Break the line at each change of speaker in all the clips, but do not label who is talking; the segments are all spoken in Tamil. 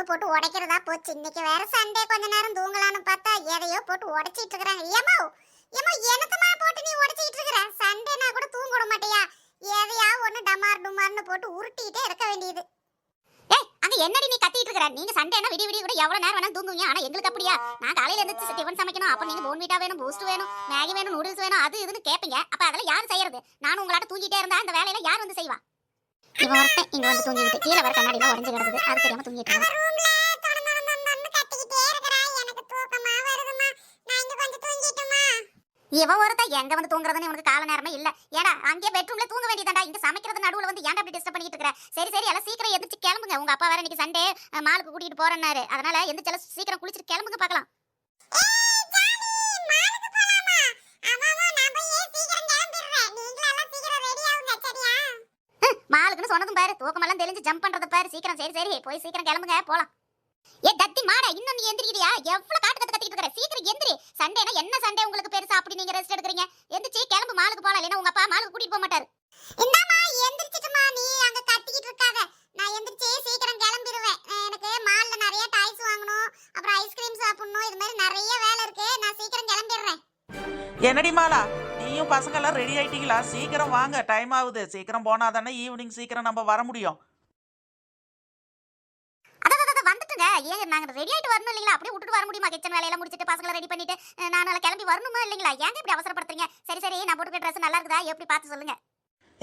ஒண்ணு போட்டு உடைக்கிறதா போச்சு. இன்னைக்கு வேற சண்டே கொஞ்ச நேரம் தூங்கலாம்னு பார்த்தா எதையோ போட்டு உடைச்சிட்டு இருக்கிறாங்க. ஏமா ஏமா எனக்குமா போட்டு நீ உடைச்சிட்டு இருக்கிற? சண்டேனா கூட தூங்க விட மாட்டியா? எதையா ஒண்ணு டமார் டுமார்னு போட்டு உருட்டிட்டே இருக்க வேண்டியது.
ஏய் அங்க என்னடி நீ கத்திட்டு இருக்கற? நீங்க சண்டேனா விடிய விடிய கூட எவ்வளவு நேரம் வேணா தூங்குவீங்க? ஆனா எங்களுக்கு அப்படியா? நான் காலையில இருந்து டிஃபன் சமைக்கணும். அப்ப நீங்க போன்வீட்டா வேணும் பூஸ்ட் வேணும் மேகி வேணும் நூடுல்ஸ் வேணும் அது இதுன்னு கேப்பீங்க. அப்ப அதெல்லாம் யார் செய்யறது? நானும் உங்களாட்ட தூங்கிட்டே இருந்தா அந்த வேலையில யார் வந்து செய்வா? இவன் ஒருத்தன் இங்க வந்து தூங்கிட்டு கீழே வர கண்ணாடிலாம் உடஞ்சு கிடக்குது. அது தெரியாம தூங்கிட்டு இருக்கான். இவன் ஒருத்தன் எங்க வந்து தூங்குறதுன்னு உனக்கு கால நேரமே இல்ல. ஏடா அங்கே பெட்ரூம்ல தூங்க வேண்டியதாண்டா இங்க சமைக்கிறது நடுவுல வந்து ஏன்டா அப்படி டிஸ்டர்ப் பண்ணிட்டு இருக்கற? சரி சரி எல்லாம் சீக்கிரம் எந்திரிச்சு கிளம்புங்க. உங்க அப்பா வேற இன்னைக்கு சண்டே மாலுக்கு கூட்டிட்டு போறேன்னாரு. அதனால எந்திரிச்சு சீக்கிரம் குளிச்சிட்டு கிளம்புங்க பார்க்கலாம்.
ஆமாமா நான் போய் சீக்கிரம் கிளம்பிடுறேன்? நீங்களும் எல்லாம் சீக்கிரம் ரெடி
மாலுக்குன்னு சொன்னதும் பாரு. தூக்கமெல்லாம் தெளிஞ்சு ஜம்ப் பண்றது பாரு. சீக்கிரம் சரி சரி. போய் சீக்கிரம் கிளம்புங்க. போலாம். ஏ தத்தி மாடா இன்னும் நீ எந்திரிக்கிறியா? எவ்வளவு காட்டு கத்து கத்திட்டு சீக்கிரம் எந்திரி. சண்டேனா என்ன சண்டே உங்களுக்கு பெருசா? அப்படி நீங்க ரெஸ்ட் எடுக்கிறீங்க. எந்திரிச்சு கிளம்பு மாலுக்கு போலாம். இல்லைன்னா உங்க அப்பா மாலுக்கு கூட்டிட்டு போக மாட்டாரு.
இந்தாம்மா எந்திரிச்சிட்டுமா நீ அங்க கத்திக்கிட்டு இருக்காத. நான் எந்திரிச்சு சீக்கிரம் கிளம்பிடுவேன் எனக்கு மால்ல நிறைய டாய்ஸ் வாங்கணும். அப்புறம் ஐஸ்கிரீம் சாப்பிடணும். இது மாதிரி நிறைய வேலை இருக்கு. நான் சீக்கிரம் கிளம்பிடுறேன்.
என்னடி மாலா? நீயும் பசங்கெல்லாம் ரெடி ஆயிட்டீங்களா? சீக்கிரம் வாங்க டைம் ஆகுது. சீக்கிரம் போனா தானே ஈவினிங் சீக்கிரம் நம்ம வர முடியும்.
வந்துட்டுங்க. ஏன் நாங்க ரெடி வரணும் இல்லைங்களா? அப்படியே விட்டுட்டு வர முடியுமா? கிச்சன் வேலையெல்லாம் முடிச்சிட்டு பசங்களை ரெடி பண்ணிட்டு நான் கிளம்பி வரணுமா இல்லைங்களா? ஏங்க இப்படி அவசரப்படுத்துறீங்க? சரி சரி நான் போட்டுக்க ட்ரெஸ் நல்லா இருக்குதா? எப்படி பார்த்து சொல்லுங்க.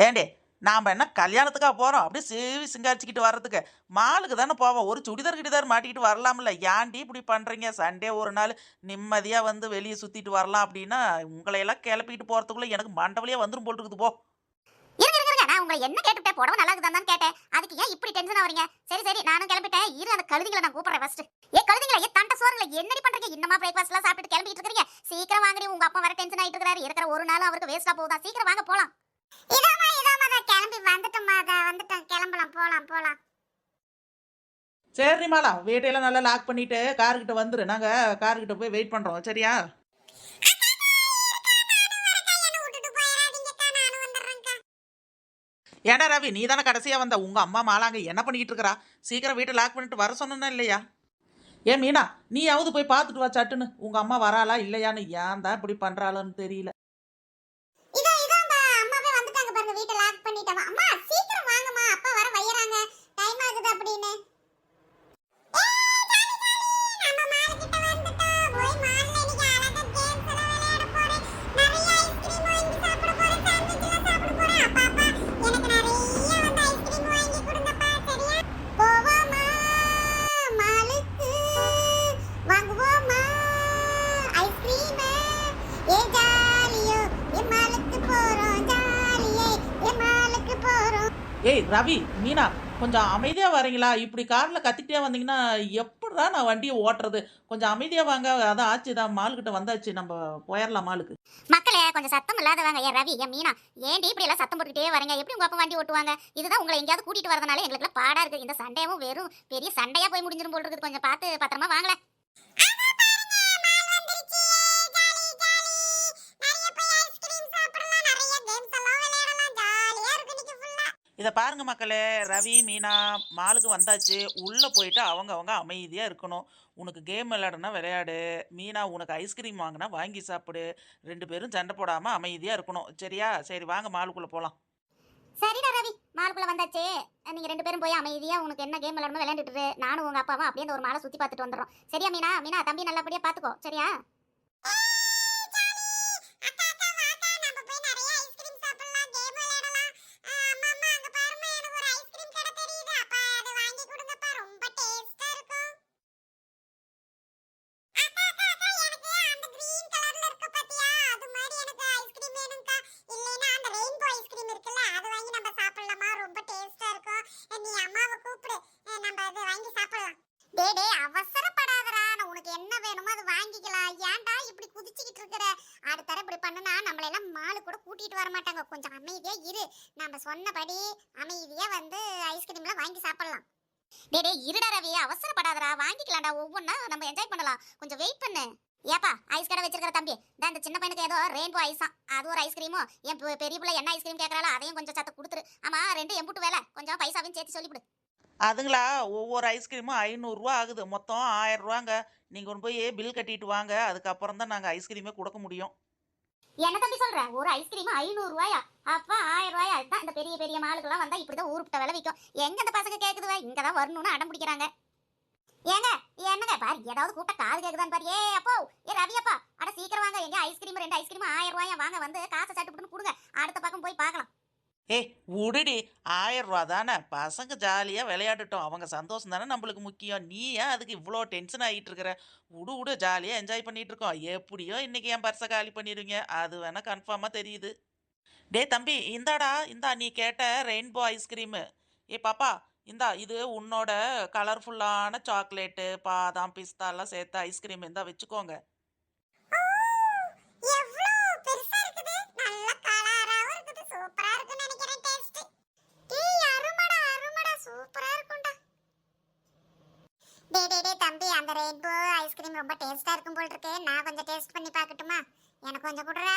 ஏண்டே நாம் என்ன கல்யாணத்துக்கா போகிறோம் அப்படியே சேவி சிங்காரிச்சிக்கிட்டு வர்றதுக்கு. மாலுக்கு தானே போவோம். ஒரு சுடிதார் கிடிதார் மாட்டிக்கிட்டு வரலாம்ல. ஏன்டி இப்படி பண்ணுறீங்க சண்டே ஒரு நாள் நிம்மதியாக வந்து வெளியே சுற்றிட்டு வரலாம் அப்படின்னா உங்களையெல்லாம் கிளப்பிக்கிட்டு போகிறதுக்குள்ளே எனக்கு மண்டவலியாக வந்துடும் போல் இருக்குது போ.
இருங்க இருங்க இருங்க. நான் உங்களை என்ன கேட்டுட்டேன் புடவை நல்லா இருக்குதான்னு கேட்டேன். அதுக்கு ஏன் இப்படி டென்ஷன் ஆவறீங்க சரி சரி. நானும் கிளம்பிட்டேன். இரு அந்த கழுதிகளை நான் கூப்பிடுறேன் ஃபர்ஸ்ட் ஏ கழுதிங்களா? ஏ தண்ட சோறுங்களா? என்னடி பண்றீங்க? இன்னமா பிரேக்ஃபாஸ்ட் எல்லாம் சாப்பிட்டு கிளம்பிட்டு இருக்கீங்க? சீக்கிரம் வாங்கடி. உங்க அப்பா வர டென்ஷன் ஆயிட்டு இருக்காரு இருக்கிற ஒரு நாள் அவருக்கு வேஸ்டா போகுதா சீக்கிரம் வாங்க போலாம்.
வந்துட்டேன். கிளம்பலாம் போலாம் போலாம்.
சரி மாலா வீட்டையெல்லாம் நல்லா லாக் பண்ணிட்டு கார்கிட்ட வந்துரு. நாங்கள் கார்கிட்ட போய் வெயிட் பண்ணுறோம் சரியா? ஏடா ரவி நீ தானே கடைசியாக வந்த? உங்கள் அம்மா மாலாங்க என்ன பண்ணிக்கிட்டு இருக்கிறா? சீக்கிரம் வீட்டை லாக் பண்ணிட்டு வர சொன்னா இல்லையா? ஏன் மீனா நீயாவது போய் பார்த்துட்டு வா சட்டுன்னு. உங்கள் அம்மா வராளா இல்லையான்னு ஏன் தான் இப்படி பண்ணுறாளுன்னு தெரியல. ரவி மீனா கொஞ்சம் அமைதியாக வரீங்களா? இப்படி காரில் கத்திக்கிட்டே வந்தீங்கன்னா எப்படா நான் வண்டியை ஓட்டுறது? கொஞ்சம் அமைதியாக வாங்க அதான் ஆச்சு தான் மாலுக்கிட்ட வந்தாச்சு நம்ம போயிடலாம் மாலுக்கு.
மக்களே கொஞ்சம் சத்தம் இல்லாதவங்க ஏன் ரவி ஏன் மீனா ஏன்டி இப்படி எல்லாம் சத்தம் போட்டுக்கிட்டே வரீங்க? எப்படி உங்க அப்பா வண்டி ஓட்டுவாங்க? இதுதான் உங்களை எங்கேயாவது கூட்டிட்டு வரதுனால எங்களுக்கு பாடாக இருக்குது இந்த சண்டையும் வெறும் பெரிய சண்டையாக போய் முடிஞ்சிடும் போல் இருக்குது. கொஞ்சம் பார்த்து பத்திரமா வாங்கல
இதை பாருங்க மக்களே ரவி மீனா மாலுக்கு வந்தாச்சு. உள்ளே போயிட்டு அவங்க அவங்க அமைதியாக இருக்கணும். உனக்கு கேம் விளையாடுனா விளையாடு. மீனா உனக்கு ஐஸ்கிரீம் வாங்கினா வாங்கி சாப்பிடு. ரெண்டு பேரும் சண்டை போடாமல் அமைதியாக இருக்கணும். சரியா? சரி வாங்க மாலுக்குள்ளே போகலாம்
சரிடா ரவி. மாலுக்குள்ளே வந்தாச்சு. நீங்கள் ரெண்டு பேரும் போய் அமைதியாக உனக்கு என்ன கேம் விளையாடணும் விளையாண்டுட்டு நானும் உங்கள் அப்பாவும் அப்படியே ஒரு மாலை சுற்றி பார்த்துட்டு வந்துடுறோம். சரியா மீனா? மீனா தம்பி நல்லபடியாக பார்த்துக்கோ. சரியா?
டேய் டேய் அவசரப்படாதடா. நான் உனக்கு என்ன வேணுமோ அது வாங்கிக்கலாம். ஏன்டா இப்படி குதிச்சுக்கிட்டு இருக்கிற? அடுத்த இப்படி பண்ணுனா நம்மள எல்லாம் மாலு கூட கூட்டிட்டு வர மாட்டாங்க. கொஞ்சம் அமைதியா இரு. நம்ம சொன்னபடி அமைதியா வந்து ஐஸ்கிரீம்லாம் வாங்கி சாப்பிடலாம்.
டே டேய் இருடா ரவி. அவசரப்படாதடா. வாங்கிக்கலாம்டா. ஒவ்வொன்றா நம்ம என்ஜாய் பண்ணலாம். கொஞ்சம் வெயிட் பண்ணு. ஏப்பா ஐஸ் கடை வச்சிருக்கிற தம்பி. தான் இந்த சின்ன பையனுக்கு ஏதோ ரெயின்போ ஐஸா அது ஒரு ஐஸ்கிரீமும் என் பெரிய பிள்ளை என்ன ஐஸ்கிரீம் கேட்கறாளோ அதையும் கொஞ்சம் சத்த கொடுத்துரு. ஆமா ரெண்டு எம்புட்டு வேலை. கொஞ்சம் பைசாவையும் சேர்த்து சொல்லிவிடு
அதுங்களா ஒவ்வொரு ஐஸ்கிரீமும் ஐநூறுரூவா ஆகுது. மொத்தம் ஆயிரம் ரூபாங்க நீங்கள் கொண்டு போய் பில் கட்டிட்டு வாங்க. அதுக்கப்புறம் தான் நாங்கள் ஐஸ்கிரீமே கொடுக்க முடியும்.
என்ன தம்பி சொல்ற? ஒரு ஐஸ்கிரீம் ஐநூறு ரூபாயா அப்ப ஆயிரம் ரூபாயா அதுதான் இந்த பெரிய பெரிய மாலுக்கெல்லாம் வந்தா இப்படிதான் ஊருப்பிட்ட விலை விற்கும் எங்க இந்த பசங்க கேக்குதுவ? இங்க தான் வரணும்னு அடம் பிடிக்கிறாங்க. ஏங்க என்னங்க? பாரு ஏதாவது கூட்ட காது கேக்குதான்னு பாரு. ஏ அப்போ ஏ ரவி அப்பா. அட சீக்கிரம் வாங்க. எங்க ஐஸ்கிரீம் ரெண்டு ஐஸ்கிரீம் ஆயிரம் ரூபாயா வாங்க வந்து காசை சட்டுப்புட்டுன்னு கொடுங்க. அடுத்த பக்கம் போய் பார்க்கலாம்.
ஏய் உடுடி ஆயிரம் ரூபா தானே. பசங்க ஜாலியாக விளையாடட்டும். அவங்க சந்தோஷம் தானே நம்மளுக்கு முக்கியம். நீ ஏன் அதுக்கு இவ்வளோ டென்ஷன் ஆகிட்டு இருக்கிற உடு உடு ஜாலியாக என்ஜாய் பண்ணிகிட்டு இருக்கோம் எப்படியோ இன்னைக்கு என் பர்ஸை காலி பண்ணிடுவீங்க அது வேணால் கன்ஃபார்மாக தெரியுது. டேய் தம்பி இந்தாடா இந்தா நீ கேட்ட ரெயின்போ ஐஸ்கிரீமு ஏ பாப்பா இந்தா இது உன்னோட கலர்ஃபுல்லான சாக்லேட்டு பாதாம் பிஸ்தாலாம் சேர்த்து ஐஸ்கிரீம் இந்தா வச்சுக்கோங்க.
தம்பி அந்த ரெயின்போ ஐஸ்கிரீம் ரொம்ப டேஸ்டா இருக்கும் போல் இருக்கு. நான் கொஞ்சம் டேஸ்ட் பண்ணி பார்க்கட்டுமா? எனக்கு கொஞ்சம் கொடுறா.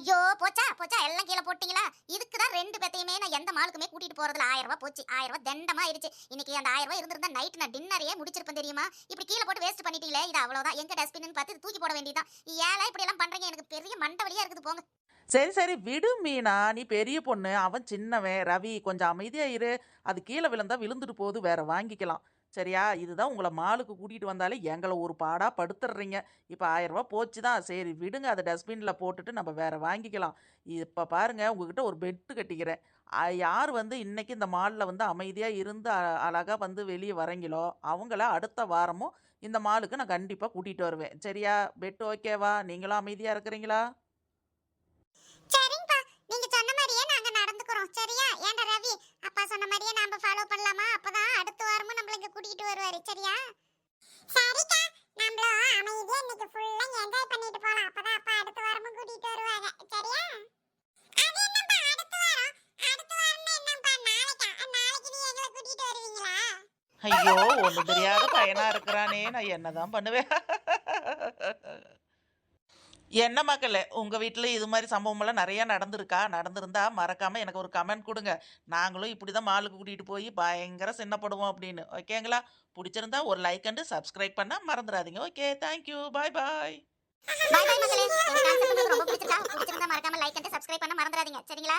ஐயோ போச்சா
போச்சா எல்லாம் கீழே போட்டீங்களா? இதுக்கு தான் ரெண்டு பேத்தையுமே நான் எந்த மாலுக்குமே கூட்டிட்டு போறதுல ஆயிரம் ரூபாய் போச்சு. ஆயிரம் ரூபாய் தண்டமா ஆயிருச்சு இன்னைக்கு அந்த ஆயிரம் ரூபாய் இருந்திருந்தா நைட் நான் டின்னரையே முடிச்சிருப்பேன் தெரியுமா? இப்படி கீழே போட்டு வேஸ்ட் பண்ணிட்டீங்களே இது அவ்வளவுதான். எங்க டஸ்ட்பின் பார்த்து இது தூக்கி போட வேண்டியதான் ஏழை இப்படி எல்லாம் பண்றீங்க? எனக்கு பெரிய மண்டை வழியா இருக்குது போங்க.
சரி சரி விடு மீனா. நீ பெரிய பொண்ணு அவன் சின்னவன். ரவி கொஞ்சம் அமைதியா இரு. அது கீழே விழுந்தா விழுந்துட்டு போகுது வேற வாங்கிக்கலாம். சரியா? இதுதான் உங்களை மாலுக்கு கூட்டிகிட்டு வந்தாலே எங்களை ஒரு பாடாக படுத்துடுறீங்க இப்போ ஆயிரம் ரூபாய் போச்சு தான் சரி விடுங்க. அதை டஸ்ட்பினில் போட்டுட்டு நம்ம வேறு வாங்கிக்கலாம். இப்போ பாருங்கள் உங்ககிட்ட ஒரு பெட்டு கட்டிக்கிறேன். யார் வந்து இன்றைக்கி இந்த மாலில் வந்து அமைதியாக இருந்து அ- வந்து வெளியே வரீங்களோ அவங்கள அடுத்த வாரமும் இந்த மாலுக்கு நான் கண்டிப்பாக கூட்டிகிட்டு வருவேன். சரியா? பெட் ஓகேவா நீங்களும் அமைதியாக இருக்கிறீங்களா?
கூட்டிட்டு வருவாரு சரியா? சரிக்கா நம்மளும் அமைதியா இன்னைக்கு ஃபுல்லா என்ஜாய் பண்ணிட்டு போலாம். அப்பதான் அப்பா அடுத்த வாரமும் கூட்டிட்டு வருவாங்க சரியா? அது என்னப்பா அடுத்த வாரம்? அடுத்த வாரம்னா என்னப்பா நாளைக்கா? நாளைக்கு நீ எங்களை கூட்டிட்டு வருவீங்களா?
ஐயோ ஒண்ணு தெரியாத பையனா இருக்கிறானே நான் என்னதான் பண்ணுவேன்? என்ன மக்களே உங்கள் வீட்டில் இது மாதிரி சம்பவமெல்லாம் நிறையா நடந்திருக்கா? நடந்திருந்தா மறக்காமல் எனக்கு ஒரு கமெண்ட் கொடுங்க. நாங்களும் இப்படி தான் மாலுக்கு கூட்டிகிட்டு போய் பயங்கர சின்னப்படுவோம் அப்படின்னு. ஓகேங்களா? பிடிச்சிருந்தா ஒரு லைக் அண்டு சப்ஸ்கிரைப் பண்ணால் மறந்துடாதீங்க ஓகே தேங்க்யூ பாய் பாய்
பாய் பாய் மக்களே. ரொம்ப பிடிச்சிருக்கா. பிடிச்சிருந்தா மறக்காம லைக் அண்ட் சப்ஸ்கிரைப் பண்ண மறந்துடாதீங்க சரிங்களா?